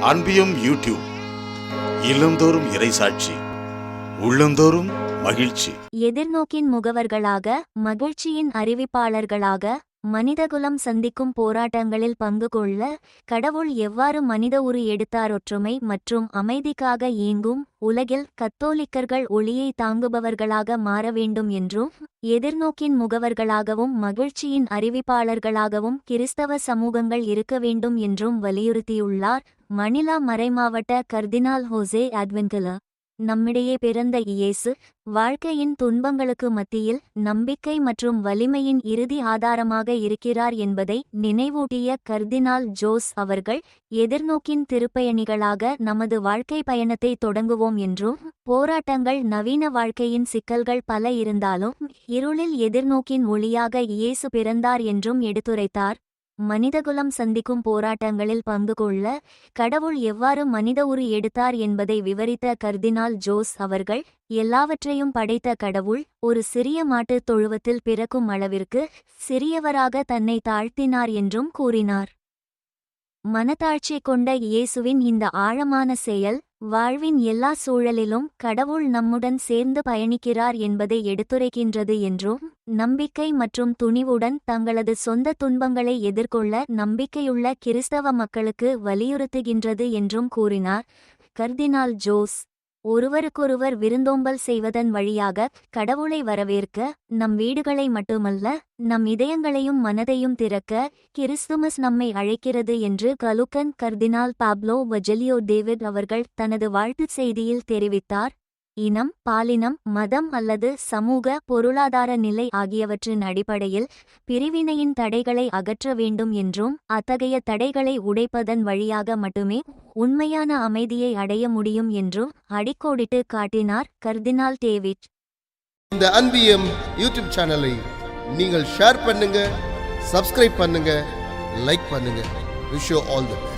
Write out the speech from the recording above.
அன்பியும் YouTube இல்லந்தோறும் இறைசாட்சி உள்ளந்தோறும் மகிழ்ச்சி. எதிர்நோக்கின் முகவர்களாக மகிழ்ச்சியின் அறிவிப்பாளர்களாக மனிதகுலம் சந்திக்கும் போராட்டங்களில் பங்கு கொள்ள கடவுள் எவ்வாறு மனித உரு எடுத்தார் ஒற்றுமை மற்றும் அமைதிக்காக இயங்கும் உலகில் கத்தோலிக்கர்கள் ஒளியை தாங்குபவர்களாக மாற வேண்டும் என்றும் எதிர்நோக்கின் முகவர்களாகவும் மகிழ்ச்சியின் அறிவிப்பாளர்களாகவும் கிறிஸ்தவ சமூகங்கள் இருக்க வேண்டும் என்றும் வலியுறுத்தியுள்ளார் மணிலா மறைமாவட்ட கர்தினால் ஹோசே அட்வென்கலா நம்மிடையே பிறந்த இயேசு வாழ்க்கையின் துன்பங்களுக்கு மத்தியில் நம்பிக்கை மற்றும் வலிமையின் இறுதி ஆதாரமாக இருக்கிறார் என்பதை நினைவூட்டிய கர்தினால் ஜோஸ் அவர்கள் எதிர்நோக்கின் திருப்பயணிகளாக நமது வாழ்க்கை பயணத்தை தொடங்குவோம் என்றும் போராட்டங்கள் நவீன வாழ்க்கையின் சிக்கல்கள் பல இருந்தாலும் இருளில் எதிர்நோக்கின் ஒளியாக இயேசு பிறந்தார் என்றும் எடுத்துரைத்தார். மனிதகுலம் சந்திக்கும் போராட்டங்களில் பங்கு கொள்ள கடவுள் எவ்வாறு மனித உரு எடுத்தார் என்பதை விவரித்த கர்தினால் ஜோஸ் அவர்கள் எல்லாவற்றையும் படைத்த கடவுள் ஒரு சிறிய மாட்டுத் தொழுவத்தில் பிறக்கும் அளவிற்கு சிறியவராக தன்னை தாழ்த்தினார் என்றும் கூறினார். மனத்தாழ்ச்சி கொண்ட இயேசுவின் இந்த ஆழமான செயல் வாழ்வின் எல்லா சூழலிலும் கடவுள் நம்முடன் சேர்ந்து பயணிக்கிறார் என்பதை எடுத்துரைக்கின்றது என்றும் நம்பிக்கை மற்றும் துணிவுடன் தங்களது சொந்த துன்பங்களை எதிர்கொள்ள நம்பிக்கையுள்ள கிறிஸ்தவ மக்களுக்கு வலியுறுத்துகின்றது என்றும் கூறினார். கர்தினால் ஜோஸ் ஒருவருக்கொருவர் விருந்தோம்பல் செய்வதன் வழியாக கடவுளை வரவேற்க நம் வீடுகளை மட்டுமல்ல நம் இதயங்களையும் மனதையும் திறக்க கிறிஸ்துமஸ் நம்மை அழைக்கிறது என்று கலுக்கன் கர்தினால் பாப்லோ வஜலியோ டேவிட் அவர்கள் தனது வாழ்த்துச் செய்தியில் தெரிவித்தார். இனம் பாலினம் மதம் அல்லது சமூக பொருளாதார நிலை ஆகியவற்றின் அடிப்படையில் பிரிவினையின் தடைகளை அகற்ற வேண்டும் என்றும் அத்தகைய தடைகளை உடைப்பதன் வழியாக மட்டுமே உண்மையான அமைதியை அடைய முடியும் என்றும் அடிக்கோடிட்டு காட்டினார் கர்தினால் டேவிட். இந்த அன்பியம் யூடியூப் சேனலை நீங்கள் ஷேர் பண்ணுங்க சப்ஸ்கிரைப் பண்ணுங்க லைக் பண்ணுங்க. Wish all the best